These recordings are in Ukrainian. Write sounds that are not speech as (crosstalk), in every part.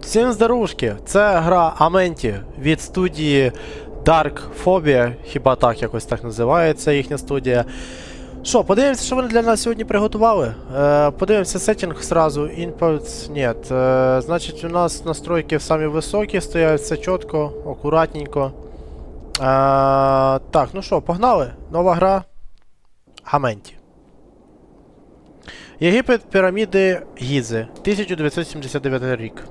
Всім здарушки! Це гра Аменті від студії Dark Phobia, хіба так якось так називається їхня студія. Що, подивимося, що вони для нас сьогодні приготували. Е, подивимося сеттинг сразу. Inputs, ні. Е, значить, у нас настройки самі високі стоять, все чітко, акуратненько. Е, так, ну що, погнали? Нова гра. Аменті. Єгипет піраміди Гізи, 1979 рік.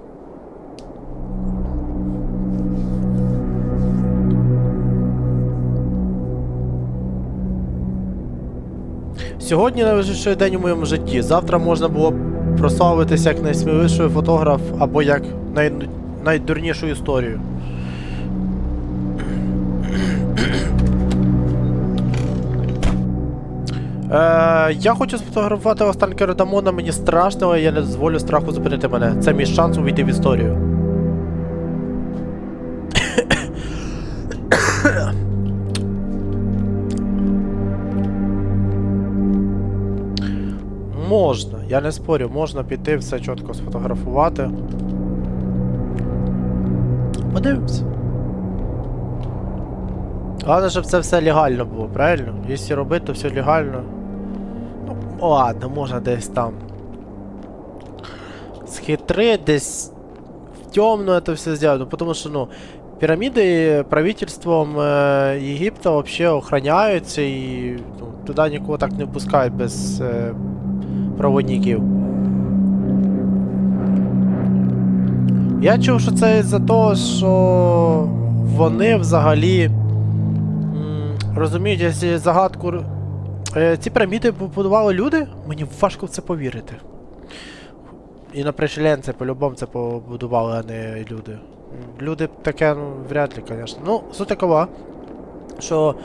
Сьогодні найважливіший день у моєму житті. Завтра можна було прославитися як найсміливіший фотограф або як най... найдурнішу історію. Е, я хочу сфотографувати останки Родамона, мені страшно, але я не дозволю страху зупинити мене. Це мій шанс увійти в історію. Можна, я не спорю, можна піти все чітко сфотографувати. Подивимось. Головне, щоб це все легально було, правильно? Якщо робити, то все легально. Ну, ладно, можна десь там. Схитрити, десь в темну це все зробити. Ну, тому що, ну, піраміди правительством е, Єгипта взагалі охороняються і ну, туди нікого так не пускають без е, проводників. Я чув, що це із-за того, що вони взагалі розуміють, загадку. Е, ці піраміди побудували люди, мені важко в це повірити. І на пришеленці по-любому це побудували, а не люди. Люди таке, ну, вряд ли, звісно. Ну, суть такова, що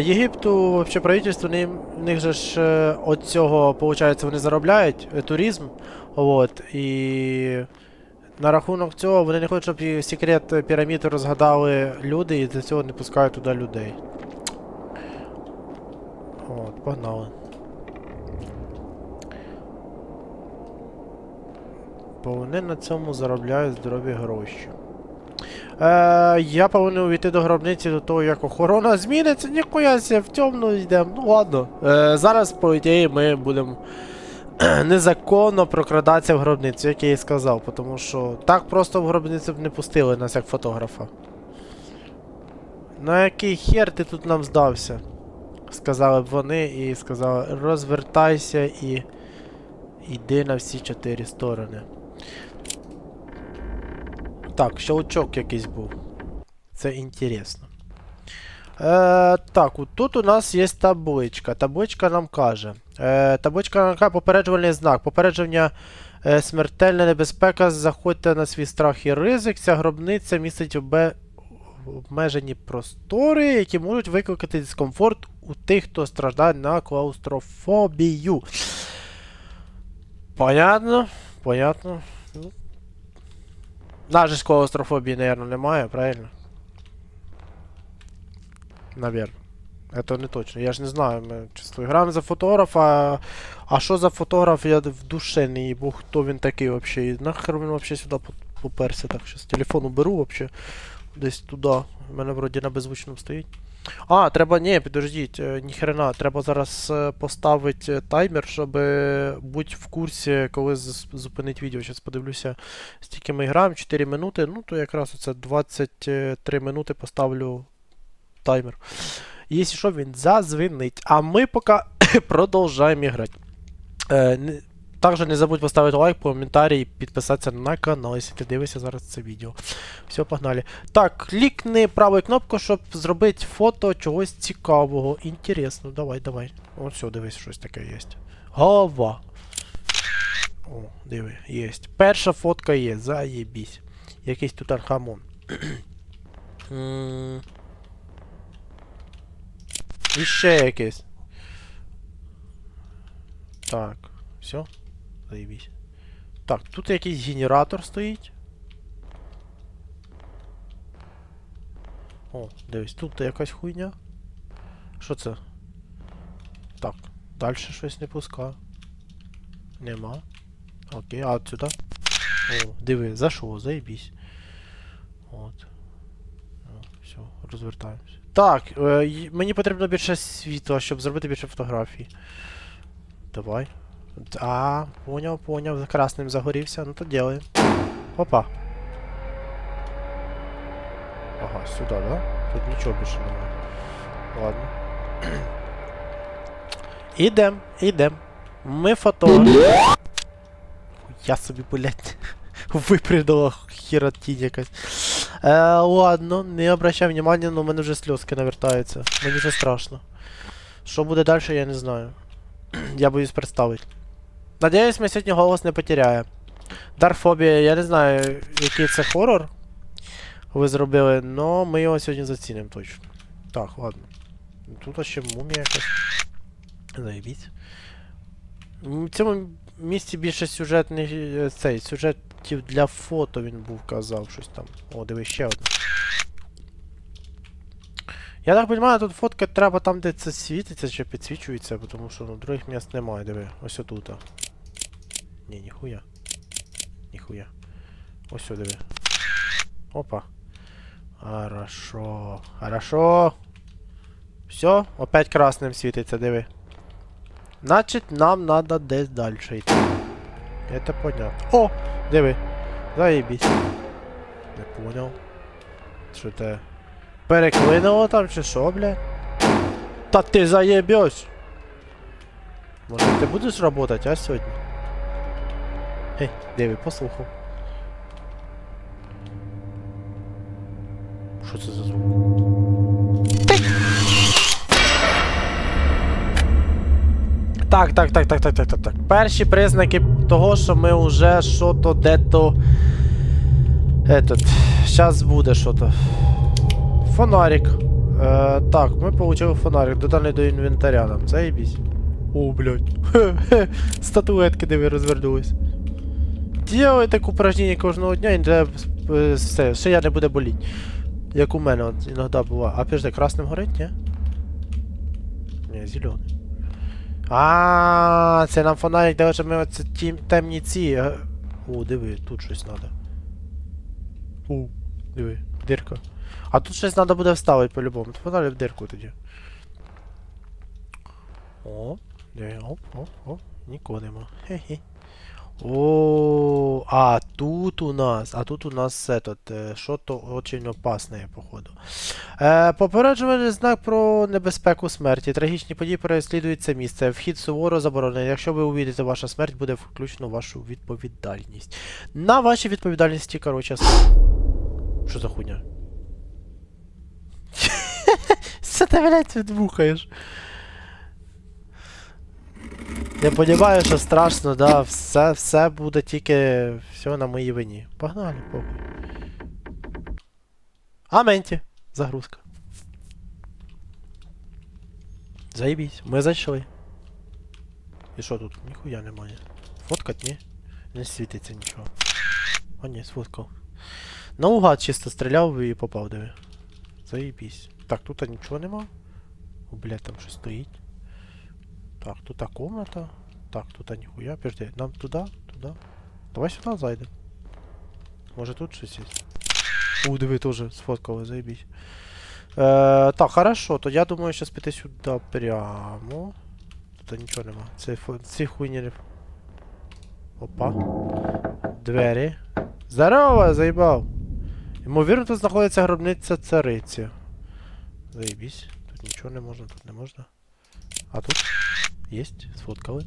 Єгипту, вообще правительство, в них же ж е, от цього, виходить, вони заробляють е, туризм. От, і на рахунок цього вони не хочуть, щоб секрет е, піраміди розгадали люди, і для цього не пускають туди людей. От, погнали. Бо вони на цьому заробляють здорові гроші. Е, я повинен увійти до гробниці до того, як охорона зміниться, ніхуя ся в темну йдемо. Ну ладно. Е, зараз, по ідеї, ми будемо незаконно прокрадатися в гробницю, як я і сказав, тому що так просто в гробницю б не пустили нас як фотографа. На який хер ти тут нам здався? Сказали б вони і сказали, розвертайся і йди на всі чотири сторони. Так, щелчок якийсь був. Це інтересно. Е, так, от тут у нас є табличка. Табличка нам каже. Е, табличка нам каже попереджувальний знак. Попередження е, смертельна небезпека. Заходьте на свій страх і ризик. Ця гробниця містить обе... обмежені простори, які можуть викликати дискомфорт у тих, хто страждає на клаустрофобію. Понятно? Понятно. Навіть ж клаустрофобії, наверное, немає, правильно? Наверное. Это не точно. Я ж не знаю, ми чисто граємо за фотографа. А що за фотограф, я в душе не їбу, хто він такий вообще. І нахер він вообще сюди поперся. Так, щас телефон уберу вообще. Десь туди. У мене вроді на беззвучному стоїть. А, треба, ні, підождіть, е, ніхрена, треба зараз е, поставити е, таймер, щоб бути в курсі, коли зупинить відео. Зараз подивлюся, стільки ми граємо, 4 минути, ну то якраз оце 23 минути поставлю таймер. Якщо що, він зазвинить. А ми поки (coughs) продовжуємо грати. Також не забудь поставити лайк, коментарі і підписатися на канал, якщо ти дивишся зараз це відео. Все, погнали. Так, клікни правою кнопкою, щоб зробити фото чогось цікавого. Інтересно, давай, давай. О, все, дивись, щось таке є. Голова. О, диви, є. Перша фотка є, заєбісь. Якийсь тут архамон. (clears throat) І ще якийсь. Так, все. Заєбісь. Так, тут якийсь генератор стоїть. О, дивись, тут якась хуйня. Що це? Так, далі щось не пускаю. Нема. Окей, а сюди. О, диви, зайшов, заєбісь. От. О, все, розвертаємося. Так, е, мені потрібно більше світла, щоб зробити більше фотографій. Давай. А, поняв, поняв, красним загорівся, ну то делаем. Опа. Ага, сюди, да? Тут нічого більше немає. Ладно. (clears throat) Ідем, ідем. Ми фотограф. Я собі, блядь, (laughs) випридала херотінь якась. Е, ладно, не обращай внимания, але у мене вже сльозки навертаються. Мені вже страшно. Що буде далі, я не знаю. (clears throat) я боюсь представити. Надіюсь, ми сьогодні голос не потеряємо. Дарфобія, я не знаю, який це хорор ви зробили, але ми його сьогодні зацінимо точно. Так, ладно. Тут ще мумія якась. Заєбісь. В цьому місці більше сюжетних цей, сюжетів для фото він був казав щось там. О, диви, ще одне. Я так розумію, тут фоткати треба там, де це світиться чи підсвічується, тому що ну, других місць немає, диви. Ось отут. Ні, ніхуя. Ніхуя. Ось сюди. Опа. Хорошо. Хорошо. Все, опять красним світиться, диви. Значить, нам надо десь далі йти. Это понятно. О! Диви. Заєбісь. Не понял. Що те? Переклинило там чи що, бля? Та ти заєбьось! Може ти будеш работать, а сьогодні? Гей, диви, послухав. Що це за звук? Так, так, так, так, так, так, так, так. Перші признаки того, що ми вже що-то де-то. Этот. Щас буде що-то. Фонарик. Е, так, ми получили фонарик. Доданий до інвентаря нам. Заєбісь. О, блядь. (laughs) Статуетки диви розвернулись. Делай так упражнення кожного дня і для е, все, шия не буде боліти. Як у мене от іноді буває. А підожди, красним горить, ні? Ні, зелений. А, це нам фонарик дає, що ми оце ті темні ці. е. О, диви, тут щось треба. О, диви, дирка. А тут щось треба буде вставити по-любому. Фонарик в дирку тоді. О, диви, оп, оп, оп, нікого нема. Хе-хе. О, а тут у нас, а тут у нас этот, е, що-то очень опасне, походу. Е, попереджувальний знак про небезпеку смерті. Трагічні події переслідують це місце. Вхід суворо заборонений. Якщо ви увійдете, ваша смерть буде включено в вашу відповідальність. На вашій відповідальності, короче. с- Що за хуйня? (laughs) Що ти, блядь, тут бухаєш? Я розумію, що страшно, да, все, все буде тільки все на моїй вині. Погнали, похуй. Аменті. Загрузка. Заебись, ми зайшли. І що тут? Ніхуя немає. Фоткать, ні? Не світиться нічого. А ні, сфоткав. Наугад чисто стріляв і попав, диви. Заебись. Так, тут нічого нема. О, блядь, там щось стоїть. Так, тут та комната. Так, тут ніхуя. Подожди, нам туди, туди. Давай сюди зайдемо. Може тут щось є? У, диви, теж сфоткали, заебись. Е, так, хорошо, то я думаю, сейчас піти сюди прямо. Тут нічого нема. Це ці хуйні. Опа. Двері. Здорово, заїбав. Ймовірно, тут знаходиться гробниця цариці. Заєбісь. Тут нічого не можна, тут не можна. А тут? Єсть, сфоткали.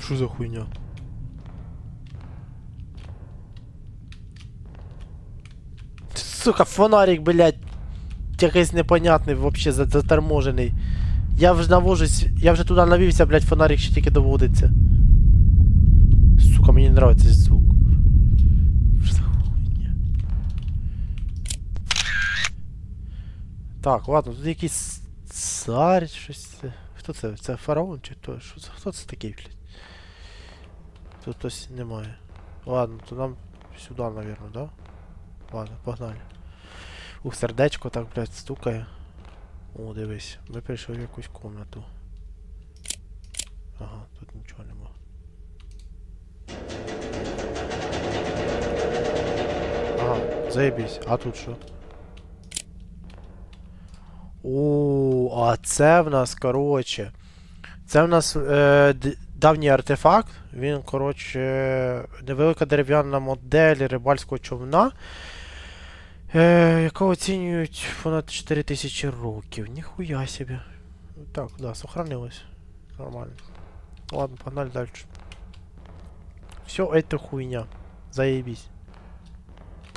Що за хуйня? Сука, фонарик, блядь. Якийсь непонятний, вообще за- заторможений. Я вже навожусь, я вже туди навівся, блядь, фонарик ще тільки доводиться. Сука, мені не цей звук. Так, ладно, тут якийсь цар, щось. Хто це? Це фараон чи хто? Що це? Хто це такий, блядь? Тут хтось немає. Ладно, то нам сюди, мабуть, да? Ладно, погнали. Ух, сердечко так, блядь, стукає. О, дивись, ми прийшли в якусь комнату. Ага, тут нічого нема. Ага, заебись, а тут що? О, а це в нас, коротше. Це в нас е, давній артефакт. Він, коротше, невелика дерев'яна модель рибальського човна. Е, яка оцінюють понад 4000 років. Ніхуя собі. Так, да, сохранилось. Нормально. Ладно, погнали далі. Все это хуйня. Заебись.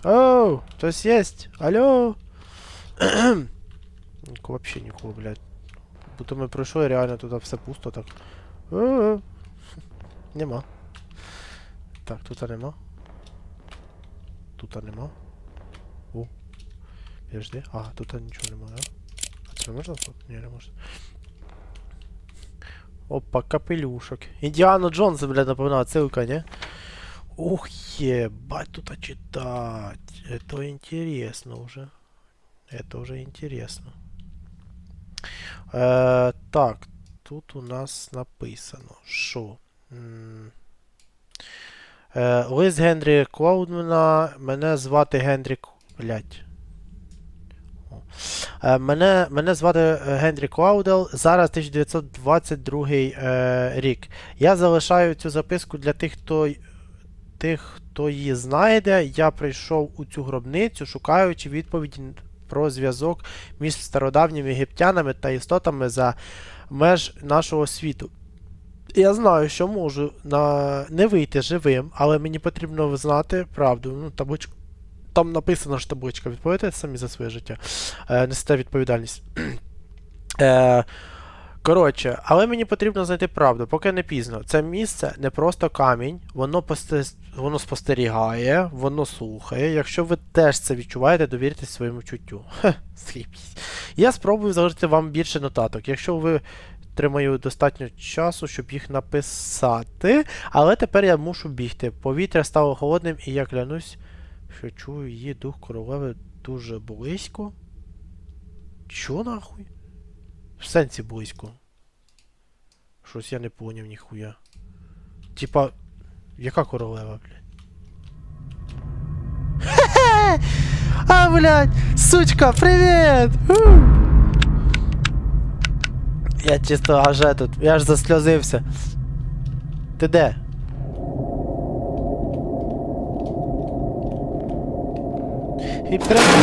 Оу, хтось есть? Алло? (clears throat) Ніко- Вообще нікого, блядь. Будто ми пройшли, реально туди все пусто так. Е-е. Нема. Так, тут нема. Тут нема. О. Подожди. А, тут нічого нема, да? А це можна тут? Ні, не можна. Опа, капелюшок. Індіана Джонс, блядь, напевно, отсылка, не? Ух, ебать, тут а читать. Это интересно уже. Это уже интересно. Е, так, тут у нас написано, що. Е, лист Генрі Клоудмана. Мене звати Генрі. Блять. Е, мене, мене звати е, Генрі Клаудел. Зараз 1922 е, рік. Я залишаю цю записку для тих, хто, тих, хто її знайде. Я прийшов у цю гробницю, шукаючи відповіді про зв'язок між стародавніми єгиптянами та істотами за меж нашого світу. Я знаю, що можу на... не вийти живим, але мені потрібно знати правду. Ну, табличка. Там написано ж табличка. Відповідайте самі за своє життя. Е, несете відповідальність. е, коротше, але мені потрібно знайти правду, поки не пізно. Це місце не просто камінь, воно. Воно спостерігає, воно слухає. Якщо ви теж це відчуваєте, довіртесь своєму чуттю. Хе. Я спробую залишити вам більше нотаток. Якщо ви тримаю достатньо часу, щоб їх написати. Але тепер я мушу бігти. Повітря стало холодним, і я клянусь, що чую її дух королеви дуже близько. Чо нахуй? В сенсі близько. Щось я не поняв ніхуя. Типа, яка королева, блядь? Хе-хе! (laughs) А, блядь! Сучка, привіт! Ху! (clears throat) Я чисто аж тут, я аж засльозився. Ти де? І прям... (laughs)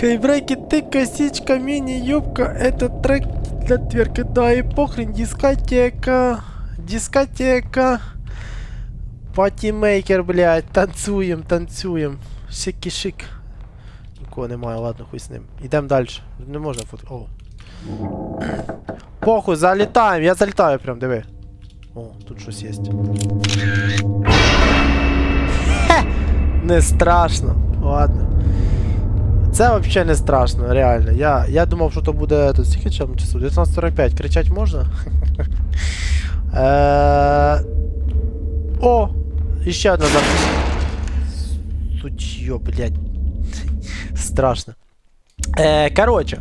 Хейбрейки, ты, косичка, мини-юбка, это трек для тверки, да и похрен, дискотека, дискотека, патимейкер, блядь, танцуем, танцуем, шики-шик. Нікого немає, ладно, хуй з ним. Ідемо далі. Не можна фото. О. Похуй, залітаємо, я залітаю прям, диви. О, тут щось є. Не страшно. Ладно. Це взагалі не страшно, реально. Я, я думав, що то буде тут скільки часу? часу? 19.45. Кричать можна? (laughs) Е, О! Іще одна запись. Сучьо, блядь. Страшно. Е, коротше,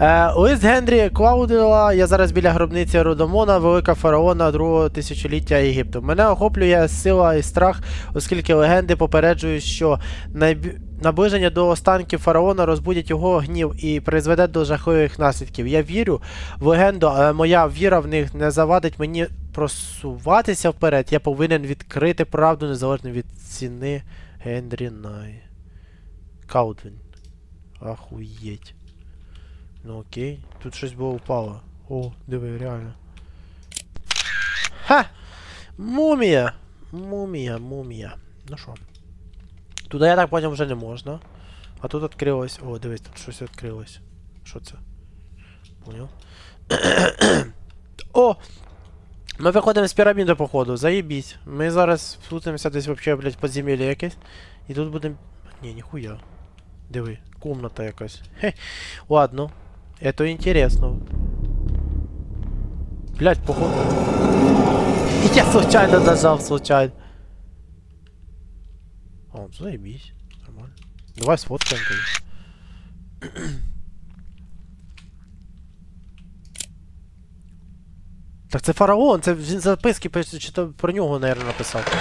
е, лист Генрі Клаудела, я зараз біля гробниці Родомона, велика фараона другого тисячоліття Єгипту. Мене охоплює сила і страх, оскільки легенди попереджують, що найб... наближення до останків фараона розбудять його гнів і призведе до жахливих наслідків. Я вірю в легенду, але моя віра в них не завадить мені просуватися вперед. Я повинен відкрити правду незалежно від ціни Генрі Най. Каудвін. Охуєть. Ну окей. Тут щось було впало. О, диви, реально. Ха! Мумія! Мумія, мумія. Ну що? Туди, я так поняв, вже не можна. А тут відкрилось. О, дивись, тут щось відкрилось. Що це? Поняв? О! Ми виходимо з піраміди, походу, заєбісь. Ми зараз вплутаємося десь вообще, блядь, подземелля якесь. І тут будемо. Ні, ніхуя. Диви, комната якась. Хе. Ладно. Это интересно. Блять, походу. (laughs) Я случайно нажал, случайно. О, заебись. Нормально. Давай сфоткаем. (clears throat) Так це фараон, це він записки чи то про нього, наверное, написав.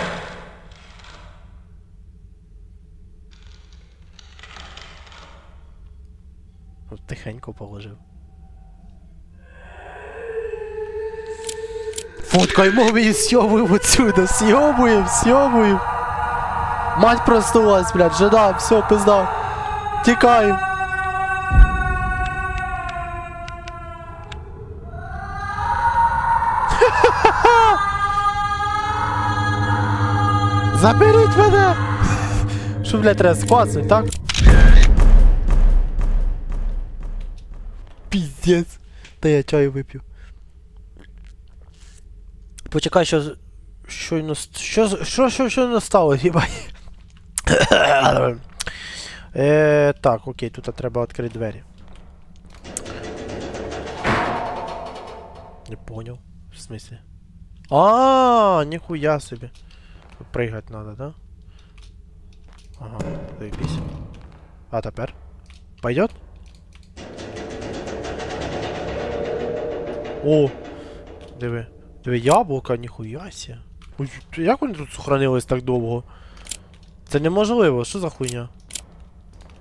Тихенько положив. Фоткаємо і сьомуємо отсюда, сьомуємо, сьомуємо. Мать проснулась, блядь, жена, все, пизда. Тікаємо. (laughs) Заберіть мене! (laughs) Що, блядь, треба спасти, так? Піздець. Та я чаю вип'ю. Почекай, що. Щойно. Що, з- що, що, щойно сталося, їбать. Е, так, окей, тут треба відкрити двері. Не понял. В смысле? А, ніхуя собі. Пригать надо, да? Ага, заебись. А тепер? Пойдет? О! Диви. Диви, яблука, ніхуя. Ой, як вони тут сохранились так довго? Це неможливо, що за хуйня?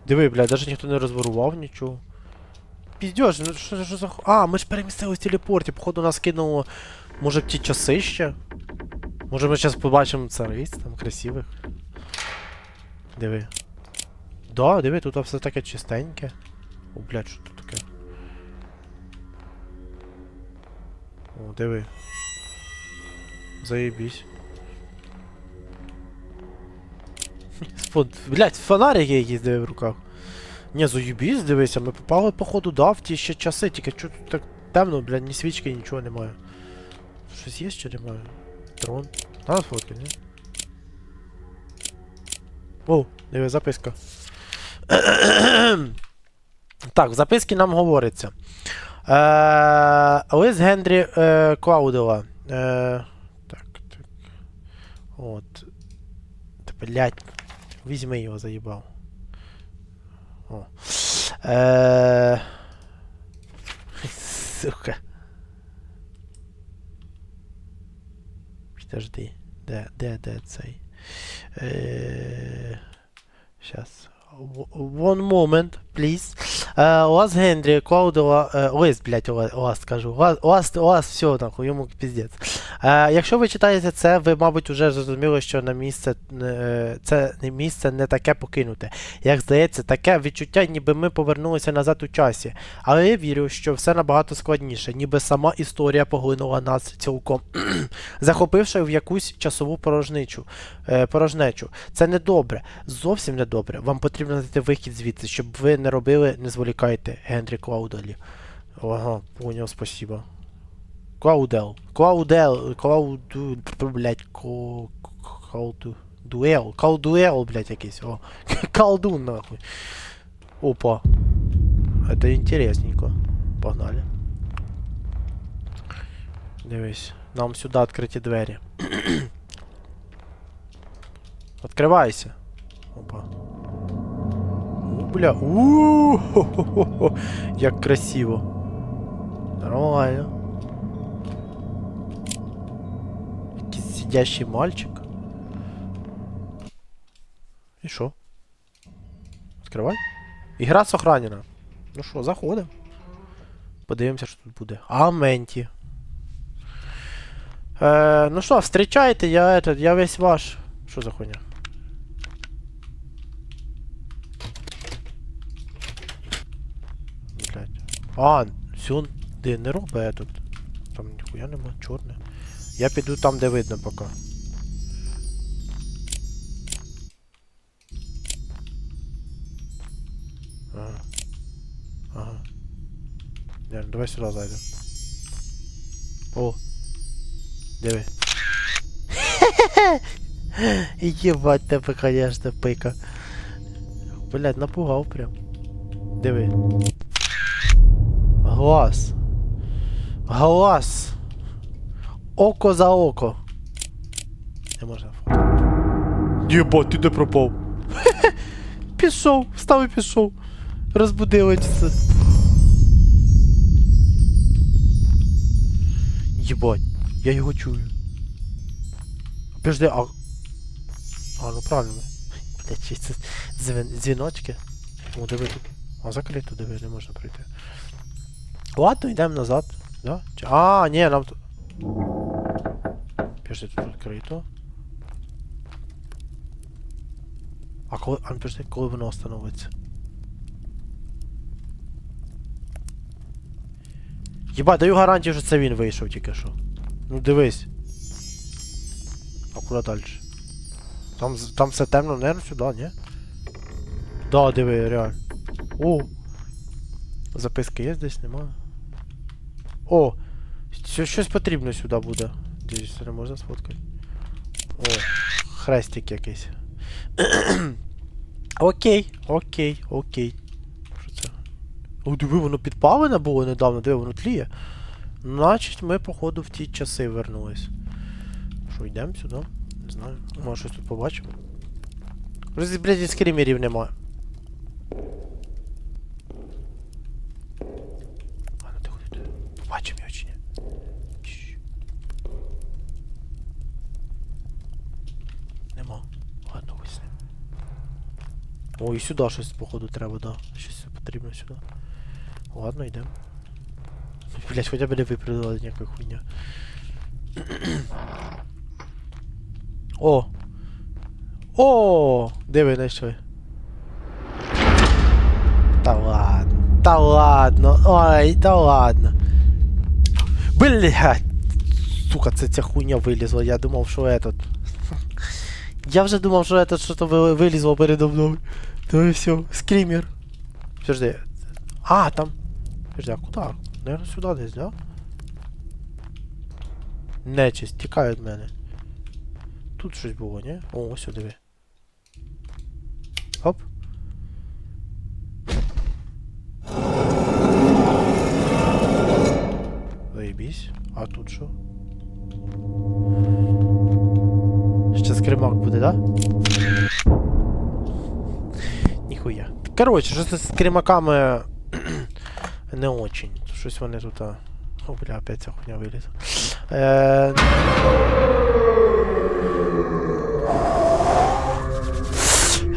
Диви, блядь, навіть ніхто не розворував нічого. Піздєш, ну що, що за ху... А, ми ж перемістились в телепорті, походу нас кинуло, може в ті часи ще? Може ми зараз побачимо цариць там красивих. Диви. Да, диви, тут все таке чистеньке. О, блядь, що тут таке? О, диви. Заебись. Спод... Блядь, фонарики якісь диви в руках. Ні, заєбісь, дивися, ми попали, походу, да, в ті ще часи, тільки чого тут так темно, блядь, ні свічки, нічого немає. Щось є чи немає? Трон. Надо фотки, ні? О, диви, записка. (clears throat) так, в записці нам говориться. Е, лист Генрі е, Клаудела. Е, так, так. От. Та, блядь. Візьми його, заїбав. О. Е, сука. Підожди. Де, де, де цей? Е, Щас. One moment, please. Е, Лас Генрі, Клаудела, е, лист, блядь, ла- ласт кажу. Ласт, ласт, ласт, все, нахуй, йому піздець. Е, якщо ви читаєте це, ви, мабуть, вже зрозуміли, що на місце, е, це місце не таке покинуте. Як здається, таке відчуття, ніби ми повернулися назад у часі. Але я вірю, що все набагато складніше, ніби сама історія поглинула нас цілком, (clears throat) захопивши в якусь часову порожничу, е, порожнечу. Це не добре, зовсім не добре. Вам потрібно знайти вихід звідси, щоб ви не робили, не зволікайте, Генрі Клауделі. Ага, поняв, спасибо. Клаудел. Клаудел. Клауду. Блять. Клауду. Дуел. Калдуел, блять, якийсь. О. (laughs) Колдун, нахуй. Опа. Это интересненько. Погнали. Дивись. Нам сюди відкриті двері. (clears throat) Відкривайся. Опа. Бля. У, як красиво. Нормально. Якийсь сидящий мальчик. І що? Відкривай. Ігра сохранена. Ну що, заходимо. Подивимося, що тут буде. Аменті. Е, ну що, встречайте, я я весь ваш. Що за хуйня? Блять. А, сюди не робить тут. Там ніхуя нема, чорне. Я піду там, де видно поки. Ага. Ага. Не, ну давай сюди зайдемо. О. Диви. (laughs) Ебать тебе, конечно, пика. Блять, напугав прям. Диви. Глаз. Глаз. Око за око. Не можна фото. Єбать, ти де пропав? (laughs) пішов, встав і пішов. Розбудили це. Єбать, я його чую. Подожди, а... А, ну правильно. Блять, чи це дзвін... дзвіночки? О, диви тут. А закрито, диви, не можна пройти. Ладно, йдемо назад. Да? Чи- А, ні, нам тут. Пішли тут відкрито. А коли. А пішли, коли воно остановиться? Єба, даю гарантію, що це він вийшов тільки що. Ну дивись. А куди далі? Там, там все темно, наверное, сюди, ні? Да, диви, реально. О! Записки є десь, немає? О! Щось потрібно сюди буде. Десь не можна сфоткати. О, хрестик якийсь. (clears throat) окей, окей, окей. Що це? О, диви, воно підпалене було недавно, диви, воно тліє. Значить, ми, походу, в ті часи вернулись. Що, йдемо сюди? Не знаю. Може щось тут побачимо. Блядь, скримерів немає. А ну тихо, тихо. Побачимо його чи ні? Чш. Нема. Ладно, ось з ним. О, і сюди щось, походу, треба, да. Щось потрібно сюди. Ладно, йдемо. Блять, хоча б не виправдала ніяка хуйня. (clears throat) О! О! Де ви знайшли? Та ладно. Та ладно. Ой, та ладно. Блять! Сука, це ця хуйня вилізла. Я думав, що этот. (laughs) Я вже думав, що этот що-то ви- вилізло передо мною. То і все. Скрімер. Подожди. А, там. Подожди, а куди? Наверно, сюди десь, да? Нечисть, тікає від мене. Тут щось було, ні? О, ось диви. Оп. Заєбісь. А тут що? Ще скримак буде, да? Ніхуя. Коротше, що це з скримаками не очень. Щось вони тут. А... О, бля, опять ця хуйня вилізла. Е...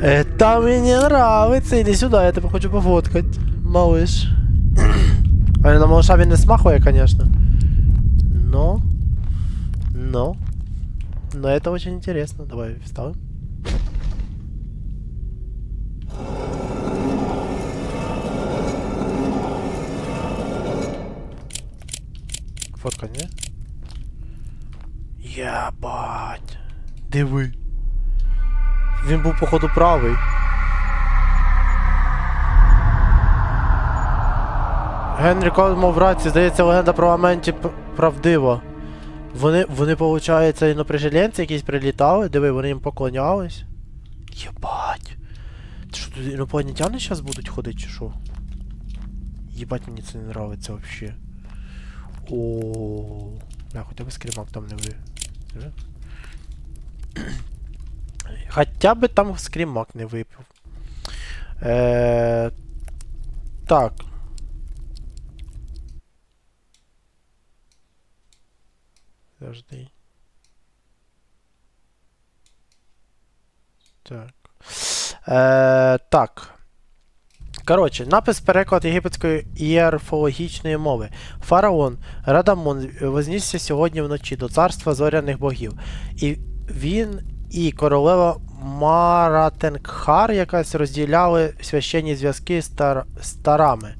Это мне нравится. Иди сюда, я тебе хочу пофоткать, малыш. А на малыша він не смахує, конечно. Но... Но... Но это очень интересно. Давай вставим. Фотка, не? Єбать. Диви. Він був, походу, правий. Генрі Колмов в рації, здається, легенда про Аменті правдива. Вони, вони, виходить, іноприжеленці якісь прилітали, диви, вони їм поклонялись. Єбать. Це що тут інопланетяни зараз будуть ходити, чи що? Єбать, мені це не нравиться вообще. О, бля, хоча б скрімак там не ви. Хоча би там скрімак не випив. Е, так. Подожди. Так. Е, так. Коротше, напис переклад єгипетської ієрфологічної мови. Фараон Радамон вознісся сьогодні вночі до царства зоряних богів. І він і королева Маратенгхар якась розділяли священні зв'язки з стар... старами.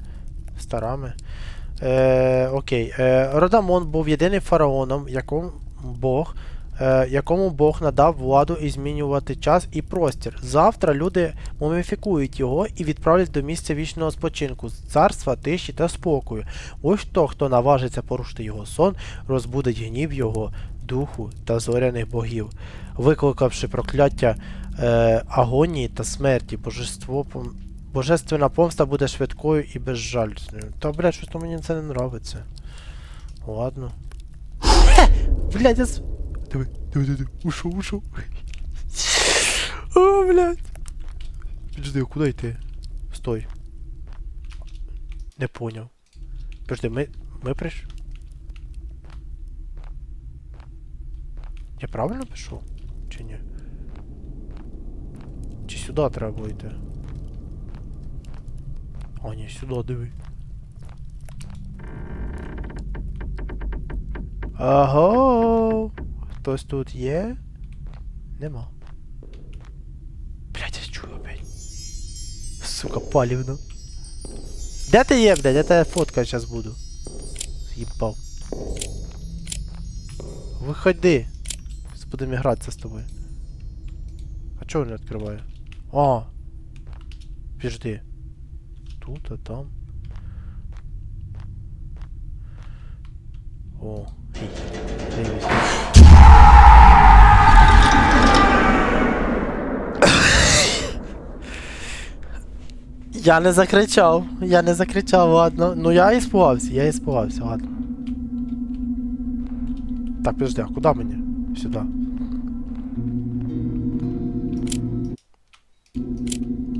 Старами? Е, окей. Е, Родамон був єдиним фараоном, якому Бог, якому Бог надав владу і змінювати час і простір. Завтра люди муміфікують його і відправлять до місця вічного спочинку, царства, тиші та спокою. Ось то, хто наважиться порушити його сон, розбудить гнів його, духу та зоряних богів, викликавши прокляття е, агонії та смерті, божество Божественна помста буде швидкою і безжальною. Та, блядь, щось то мені це не нравиться. Ладно. Блядь, я Диви, диви, диви, ушов, ушов. О, блядь. Подожди, а куди йти? Стой. Не поняв. Подожди, ми... Ми прийшли? Я правильно пішов? Чи ні? Чи сюди треба було йти? А, ні, сюди диви. Аго! Хтось тут є? Нема. Блять, я чую опять. Сука, палівно. Де ти є, блядь? Я тебе фоткати зараз буду. З'їбав. Виходи. Зараз будемо гратися з тобою. А чого не відкриває? А. Підожди. Тут, а там. О. Дивись. Я не закричав, я не закричав, ладно. Ну я іспугався, я іспугався, ладно. Так, подожди, а куди мені? Сюди.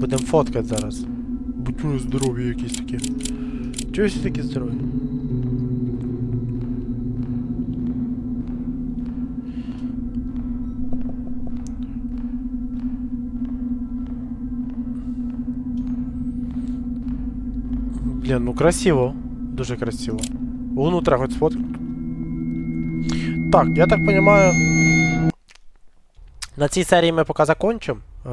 Будемо фоткати зараз. Будь здоров'я якісь такі. Чого такі здорові? Блін, ну красиво. Дуже красиво. Внутрі хоч сфоткати. Так, я так понимаю. На цій серії ми поки закончимо. Е,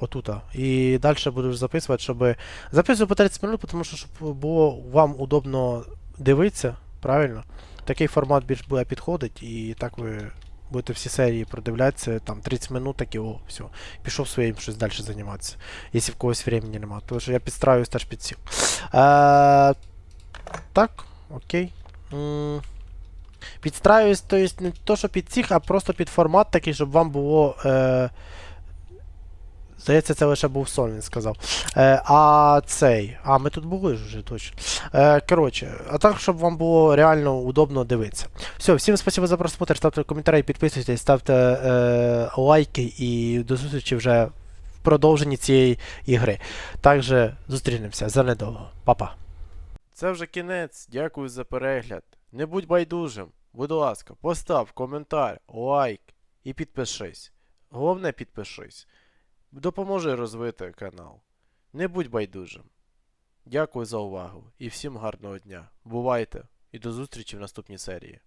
отута. І далі буду записувати, щоб. Записую по 30 минут, тому що щоб було вам удобно дивитися, правильно? Такий формат більш буде підходити, і так ви будете всі серії продивлятися, там 30 минут такі, о, все. Пішов своїм щось далі займатися. Якщо в когось времени немає. Тому що я підстраюсь теж під всіх. Е, так, окей. Підстраюсь, то есть не то, що під цих, а просто під формат такий, щоб вам було. Е... Здається, це лише був сон, він сказав. Е, а цей. А, ми тут були вже точно. Е, коротше, а так, щоб вам було реально удобно дивитися. Все, всім спасибо за просмотр, ставте коментарі, підписуйтесь, ставте е, лайки і до зустрічі вже продовженні цієї ігри. Також зустрінемося за недовго. Па-па. Це вже кінець. Дякую за перегляд. Не будь байдужим. Будь ласка, постав коментар, лайк і підпишись. Головне підпишись. Допоможи розвити канал. Не будь байдужим. Дякую за увагу і всім гарного дня. Бувайте і до зустрічі в наступній серії.